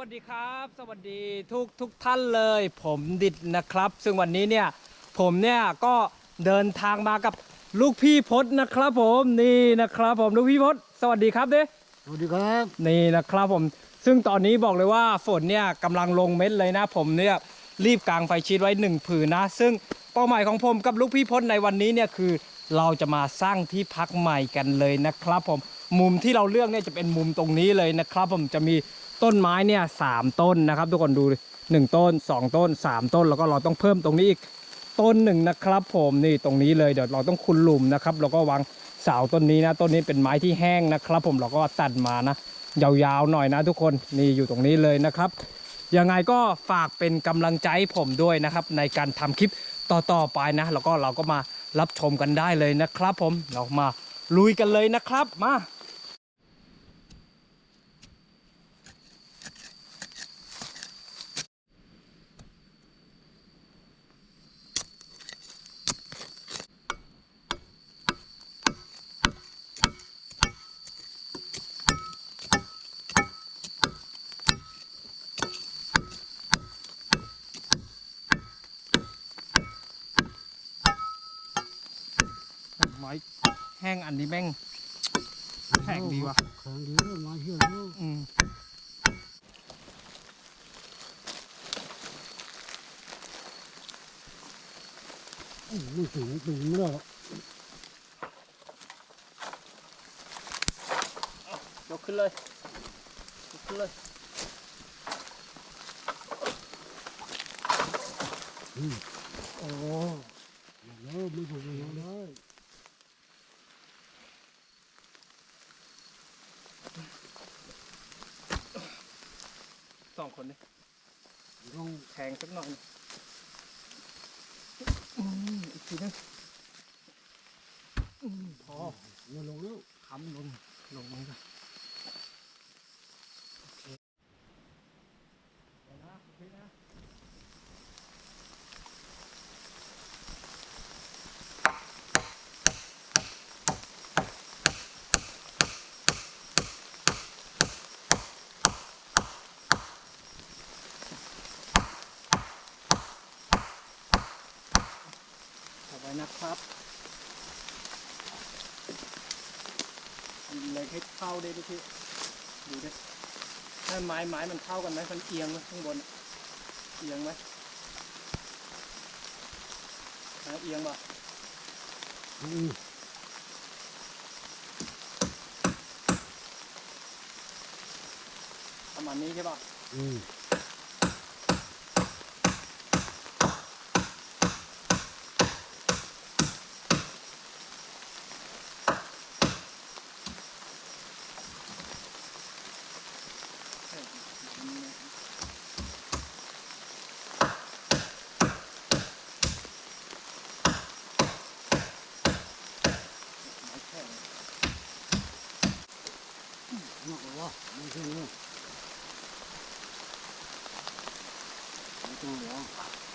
วัสดีครับ สวัสดีทุกทุกท่านเลย ผมดิดนะครับ ซึ่งวันนี้เนี่ยผมเนี่ยก็เดินทางมากับลูกพี่พศนะครับผมนี่นะครับผมลูกพี่พศสวัสดีครับเด้สวัสดีครับนี่นะครับผม ซึ่งตอนนี้บอกเลยว่าฝนเนี่ยกำลังลงเม็ดเลยนะ ผมเนี่ยรีบกางไฟชีตไว้หนึ่งผืนนะ ซึ่งเป้าหมายของผมกับลูกพี่พศในวันนี้เนี่ยคือเราจะมาสร้างที่พักใหม่กันเลยนะครับผมมุมที่เราเลือกเนี่ยจะเป็นมุมตรงนี้เลยนะครับ ผมจะมี ต้นไม้เนี่ยสามต้นนะครับ ทุกคนดูดิหนึ่งต้นสองต้นสามต้น แล้วก็เราต้องเพิ่มตรงนี้อีกต้นหนึ่งนะครับ ผมนี่ตรงนี้เลยเดี๋ยวเราต้องคุนหลุมนะครับแล้วก็วางเสาต้นนี้นะต้นนี้เป็นไม้ที่แห้งนะครับ ผมเราก็ตัดมานะ ยาวๆหน่อยนะ ทุกคนนี่อยู่ตรงนี้เลยนะครับยังไงก็ฝากเป็นกำลังใจผมด้วยนะครับ ในการทำคลิปต่อๆไปนะ แล้วก็เราก็มารับชมกันได้เลยนะครับ ผมเรามาลุยกันเลยนะครับมา ไม้แห้งอันนี้แม่งแข็งดีว่ะแข็งดีมาเชื่อเนอะอืมอื้อไม่สูงสูงไม่ได้หรอกยกขึ้นเลยยกขึ้นเลยโอ้แล้วไม่สูงไม่ได้สองคนนี่ ต้องสักหน่อยอีกทีนึงพอม่ลงแล้วคำลงลงลงก่อนเดี๋ยวนะโอเคนะ เอาไว้นะครับ เลยให้เข้าได้ดิพี่ดูดิถ้าไม้ไม้มันเข้ากันไหมมันเอียงไหมข้างบนอะเอียงไหมฮะเอียงป่ะอืมประมาณนี้ใช่ป่ะอืม เอ้ยไม้แข็ง มากกว่าไม่ใช่เนอะ ไม่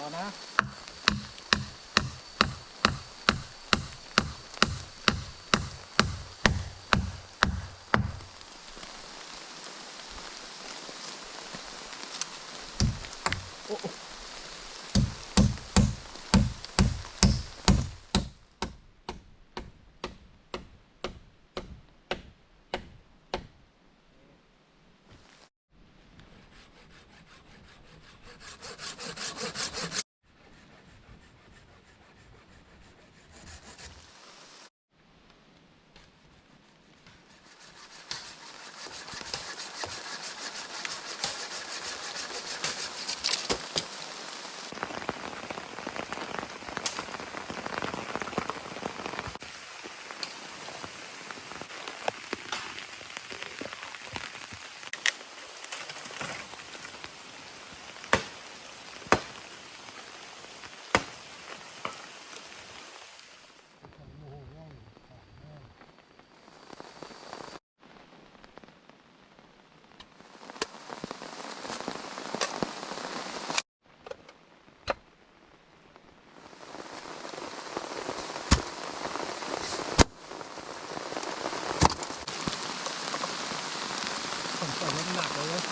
ต้องหรอก เอาแล้วนะ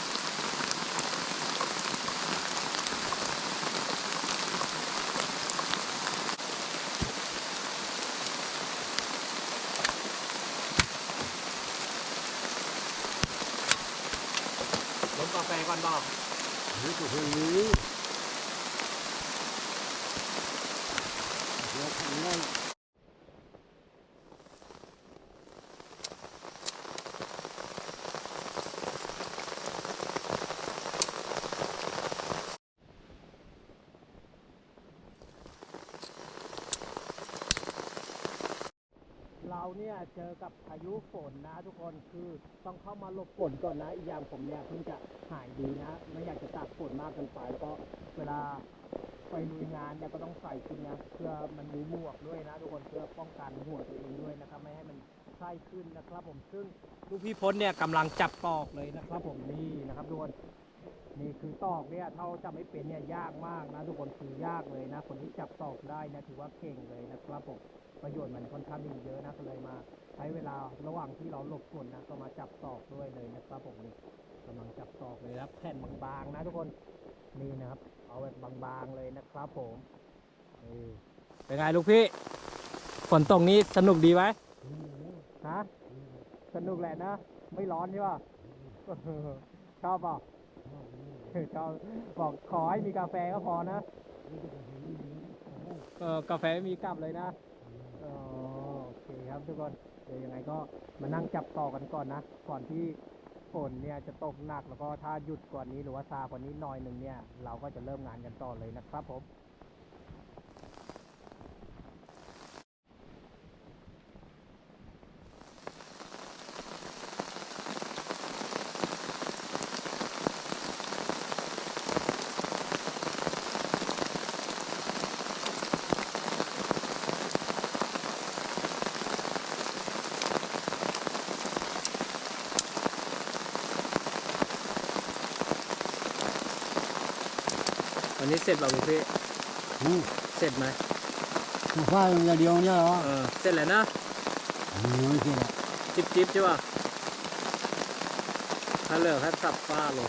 เกาแฟก่อนบอก นี่ก็คนนี้เดี๋ยวทำได้เราเนี่ยเจอกับพายุฝนนะทุกคนคือ ต้องเข้ามาหลบฝนก่อนนะ อีกอย่างผมเนี่ยเพิ่งจะหายดีนะ ไม่อยากจะตากฝนมากเกินไป แล้วก็เวลาไปลุยงานเนี่ยก็ต้องใส่ชุดนะเพื่อมันมีหมวกด้วยนะทุกคนเพื่อป้องกันหัวตัวเองด้วยนะครับไม่ให้มันไข้ขึ้นนะครับ ผมซึ่งลูกพี่พจน์เนี่ยกำลังจับตอกเลยนะครับ ผมนี่นะครับทุกคนนี่คือตอกเนี่ยเท่าจะไม่เป็นเนี่ยยากมากนะทุกคนคือยากเลยนะ คนที่จับตอกได้นี่ยถือว่าเก่งเลยนะครับผม ประโยชน์มันค่อนข้างมีเยอะนะก็เลยมา ใช้เวลาระหว่างที่เราหลบฝนนะก็มาจับตอกด้วยเลยนะครับผมนี่กำลังจับตอกเลยครับแผ่นบางๆนะทุกคนนี่นะครับ เอาแบบบางๆเลยนะครับผมนี่เป็นไงลูกพี่ฝนตกนี้สนุกดีไหมฮะสนุกแหละนะ ไม่ร้อนใช่ป่ะชอบเปล่าชอบบอกขอให้มีกาแฟก็พอนะเออกาแฟไม่มีกลับเลยนะ โอเครับทุกคนเดี๋ยวยังไงก็มานั่งจับต่อกันก่อนนะ ก่อนที่ฝนเนี่ยจะตกหนักแล้วก็ถ้าหยุดก่อนี้หรือว่าซากว่านี้หน่อยหนึ่งเนี่ย เราก็จะเริ่มงานกันต่อเลยนะครับผม วันนี้เสร็จเปล่าพี่อืมเสร็จไหมฟ้าอย่างเดียวเนี่ยเหรอเออเสร็จแล้วนะไม่ใช่ละจิบจิบใช่ป่ะถ้าเหลือแค่สับฟ้าลง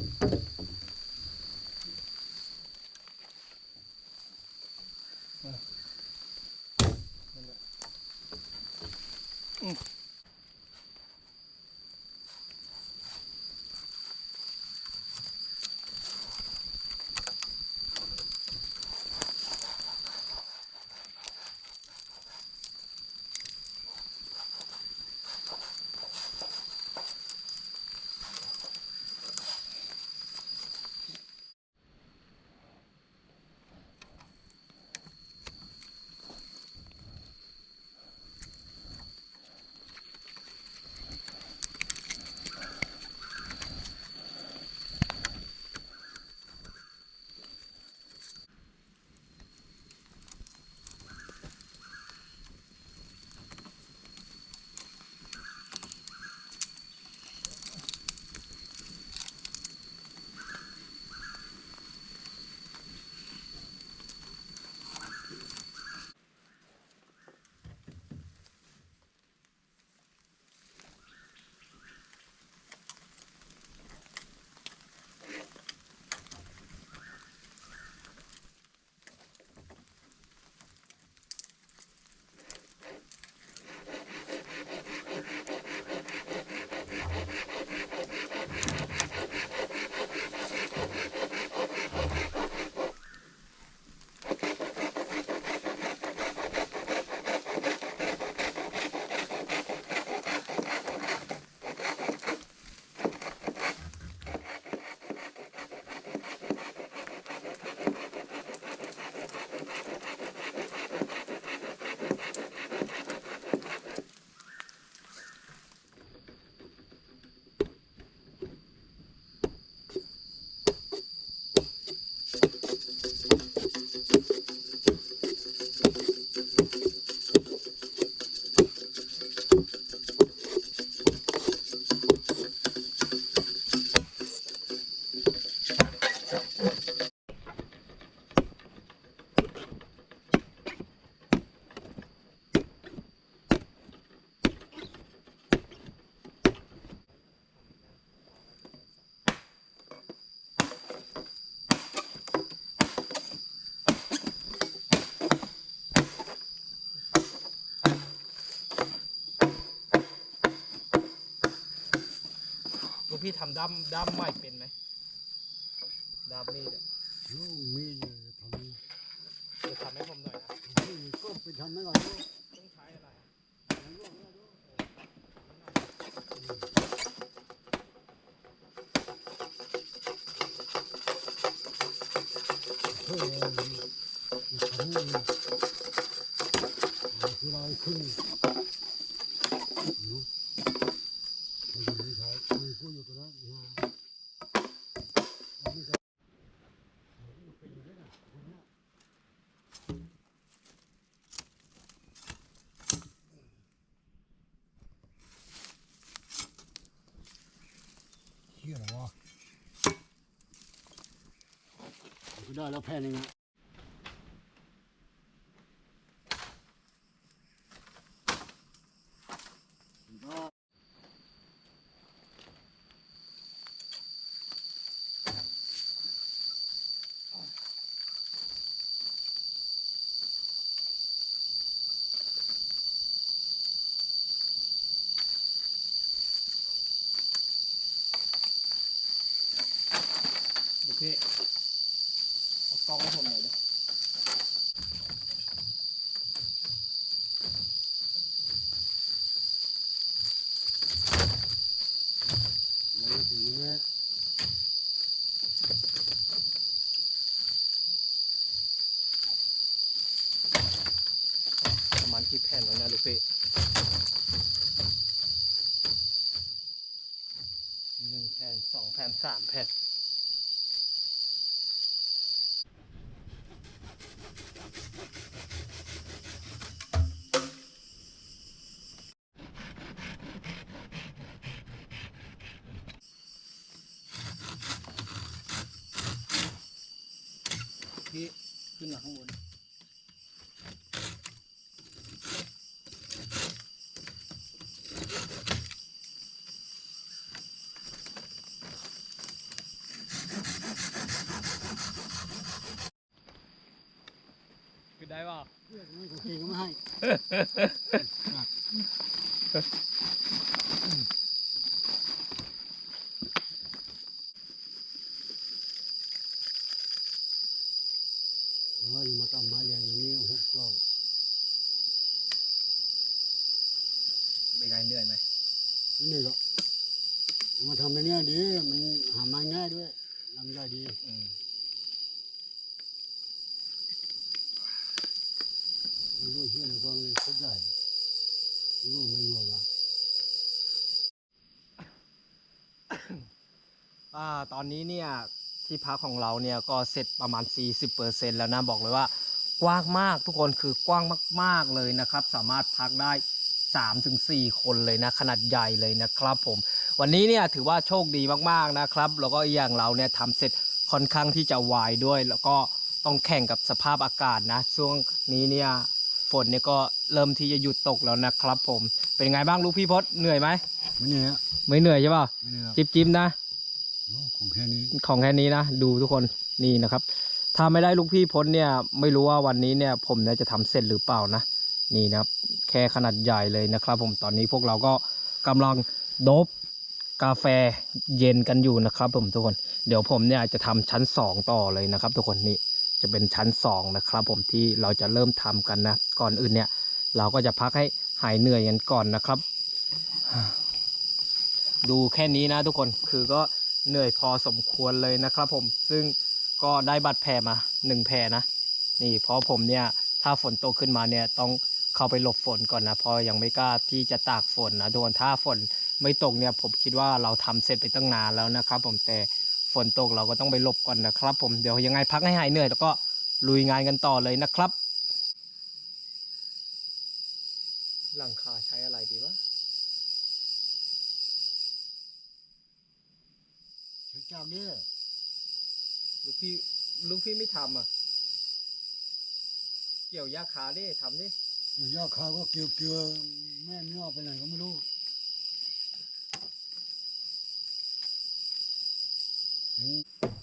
พี่ทำด้ามด้ามใหม่เป็นไหมด้ามมีดอะโอ้มีอยู่ทำนี่เดี๋ยวทำให้ผมหน่อยนะที่ก็ไปทำไม่ก่อนลูกต้องใช้อะไรอะเฮ้ยอย่าทำนี่คืออะไรขึ้นลูกไม่ใช่ไม่ใช่ไม่พูดอยู่ตรงนั้นนะอันนี้ก็เป็นอย่างนี้นะอย่างนี้ เชี่ยเหรอวะ ก็ได้แล้วแผ่นหนึงอะก็ โอเคเอากล้องให้ผมหน่อยเด้อ แล้วถึงนี้ ประมาณกี่แผ่นแล้วนะหนึ่งแผ่นสองแผ่นสามแผ่น พี่ขึ้นมาข้างบน ขึ้นได้ ไม่โอเคก็ไม่ให้รือว่าอยู่มาตามไม้แดงตรงนี้หกกล้อง เป็นไงเหนื่อยไหม ไม่เหนื่อยหรอกเอามาทำในเนี้ยดี มันหาไม้ง่ายด้วยลำได้ดี อืม ไม่รู้เชี่ยนะก็เลยโคตรใหญ่ ไม่รู้ไม่รู้วะอ่าตอนนี้เนี่ยที่พักของเราเนี่ยก็เสร็จประมาณ 40%แล้วนะบอกเลยว่ากว้างมากทุกคนคือกว้างมาก ๆเลยนะครับ สามารถพักได้3-4 คนเลยนะขนาดใหญ่เลยนะครับผม วันนี้เนี่ยถือว่าโชคดีมากๆนะครับ แล้วก็อย่างเราเนี่ยทำเสร็จค่อนข้างที่จะไวด้วย แล้วก็ต้องแข่งกับสภาพอากาศนะ ช่วงนี้เนี่ย ฝนเนี่ยก็เริ่มที่จะหยุดตกแล้วนะครับ ผม เป็นไงบ้างลูกพี่พศเหนื่อยไหมไม่เหนื่อยอะไม่เหนื่อยใช่ป่ะไม่เหนื่อยหรอกจิบจิบนะโอ้ของแค่นี้ของแค่นี้นะดูทุกคนนี่นะครับ ถ้าไม่ได้ลูกพี่พ้นเนี่ย ไม่รู้ว่าวันนี้เนี่ยผมเนี่ยจะทำเสร็จหรือเปล่านะนี่นะครับ แค่ขนาดใหญ่เลยนะครับ ผมตอนนี้พวกเราก็กำลังโดบกาแฟเย็นกันอยู่นะครับ ผมทุกคน เดี๋ยวผมเนี่ยจะทำชั้นสองต่อเลยนะครับ ทุกคนนี่ จะเป็นชั้นสองนะครับผมที่เราจะเริ่มทำกันนะ ก่อนอื่นเนี่ย เราก็จะพักให้หายเหนื่อยกันก่อนนะครับ ดูแค่นี้นะทุกคนคือก็เหนื่อยพอสมควรเลยนะครับผมซึ่งก็ได้บัตรแผลมาหนึ่งแผลนะ นี่เพราะผมเนี่ยถ้าฝนตกขึ้นมาเนี่ยต้องเข้าไปหลบฝนก่อนนะเพราะยังไม่กล้าที่จะตากฝนนะทุกคนถ้าฝนไม่ตกเนี่ยผมคิดว่าเราทำเสร็จไปตั้งนานแล้วนะครับผมแต่ ฝนตกเราก็ต้องไปหลบก่อนนะครับ ผมเดี๋ยวยังไงพักให้หายเหนื่อยแล้วก็ลุยงานกันต่อเลยนะครับ หลังคาใช้อะไรดีวะใช้เจ้าเนี่ยลูกพี่ลูกพี่ไม่ทำอะ เกี่ยวหญ้าคาดิทำดิเดี๋ยวยอดเขาก็เกี่ยวเกี่ยวแม่ไม่ออกไปไหนก็ไม่รู้ Mm-hmm.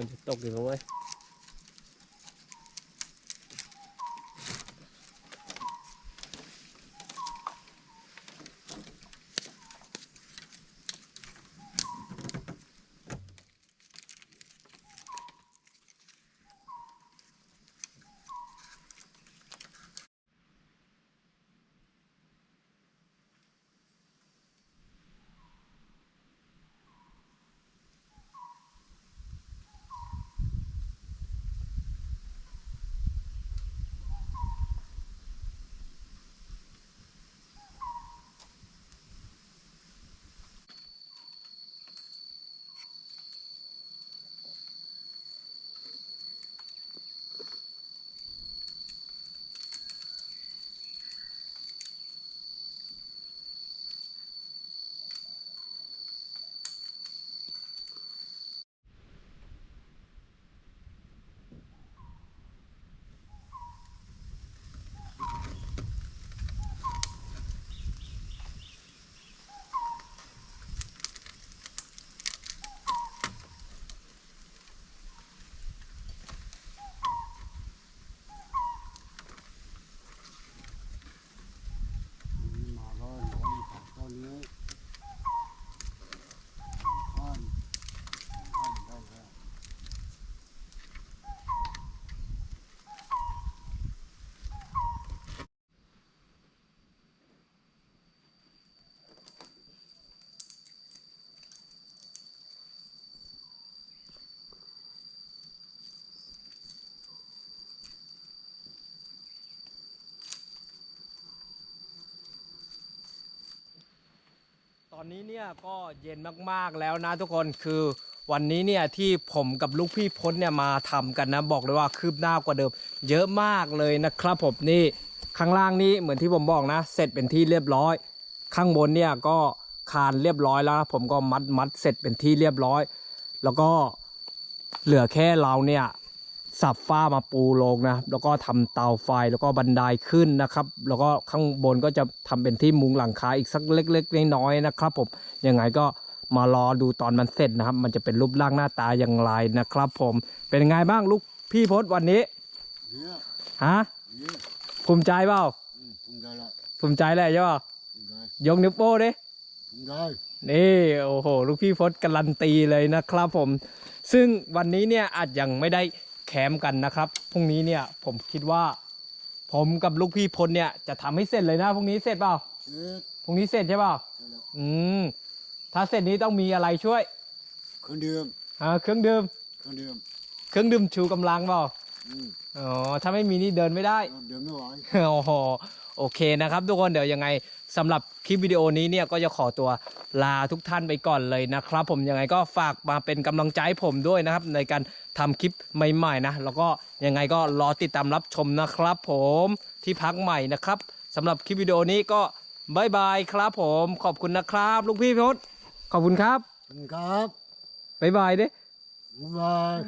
ฝนจะตกอีกแล้วเว้ย นี่มาก็ร้อนขับต้นนี้ข้อนข้อนได้แล้ว ต อนนี้เนี่ยก็เย็นมากๆแล้วนะทุกคนคือวันนี้เนี่ยที่ผมกับลูกพี่พ้นเนี่ยมาทำกันนะบอกเลยว่าคืบหน้ากว่าเดิม เยอะมากเลยนะครับผมนี่ข้างล่างนี้เหมือนที่ผมบอกนะ เสร็จเป็นที่เรียบร้อย ข้างบนเนี่ยก็คานเรียบร้อยแล้ว ผมก็มัดมัดเสร็จเป็นที่เรียบร้อย แล้วก็เหลือแค่เราเนี่ย สับฟ้ามาปูลงนะแล้วก็ทำเตาไฟแล้วก็บันไดขึ้นนะครับ แล้วก็ข้างบนก็จะทำเป็นที่มุงหลังคาอีกสักเล็กๆน้อยๆนะครับผมยังไงก็มารอดูตอนมันเสร็จนะครับ มันจะเป็นรูปร่างหน้าตาอย่างไรนะครับ ผมเป็นไงบ้างลูกพี่พศวันนี้เนี่ยฮะเนี่ยภูมิใจเปล่าอืมภูมิใจละภูมิใจแหละใช่ป่ะภูมิใจยกนิ้วโป้ดิภูมิใจนี่โอ้โหลูกพี่พศการันตีเลยนะครับ ผม ซึ่งวันนี้เนี่ยอาจยังไม่ได้ แคมป์กันนะครับพรุ่งนี้เนี่ยผมคิดว่า ผมกับลูกพี่พลเนี่ยจะทำให้เสร็จเลยนะพรุ่งนี้เสร็จเปล่าเอ็ดพรุ่งนี้เสร็จใช่เปล่าใช่แล้วอืมถ้าเสร็จนี้ต้องมีอะไรช่วย เครื่องดื่มอ่าเครื่องดื่มเครื่องดื่มเครื่องดื่มชูกำลังเปล่าอืมอ๋อถ้าไม่มีนี่เดินไม่ได้เดินไม่ไหวโอ้โหโอเคนะครับ ทุกคนเดี๋ยวยังไงสำหรับ คลิปวิดีโอนี้เนี่ยก็จะขอตัวลาทุกท่านไปก่อนเลยนะครับ ผมยังไงก็ฝากมาเป็นกำลังใจให้ผมด้วยนะครับ ในการทำคลิปใหม่ๆนะแล้วก็ยังไงก็รอติดตามรับชมนะครับ ผมที่พักใหม่นะครับสำหรับคลิปวิดีโอนี้ก็บายบายครับผมขอบคุณนะครับ ลูกพี่พศขอบคุณครับขอบคุณครับบายบายเด้บ๊ายบาย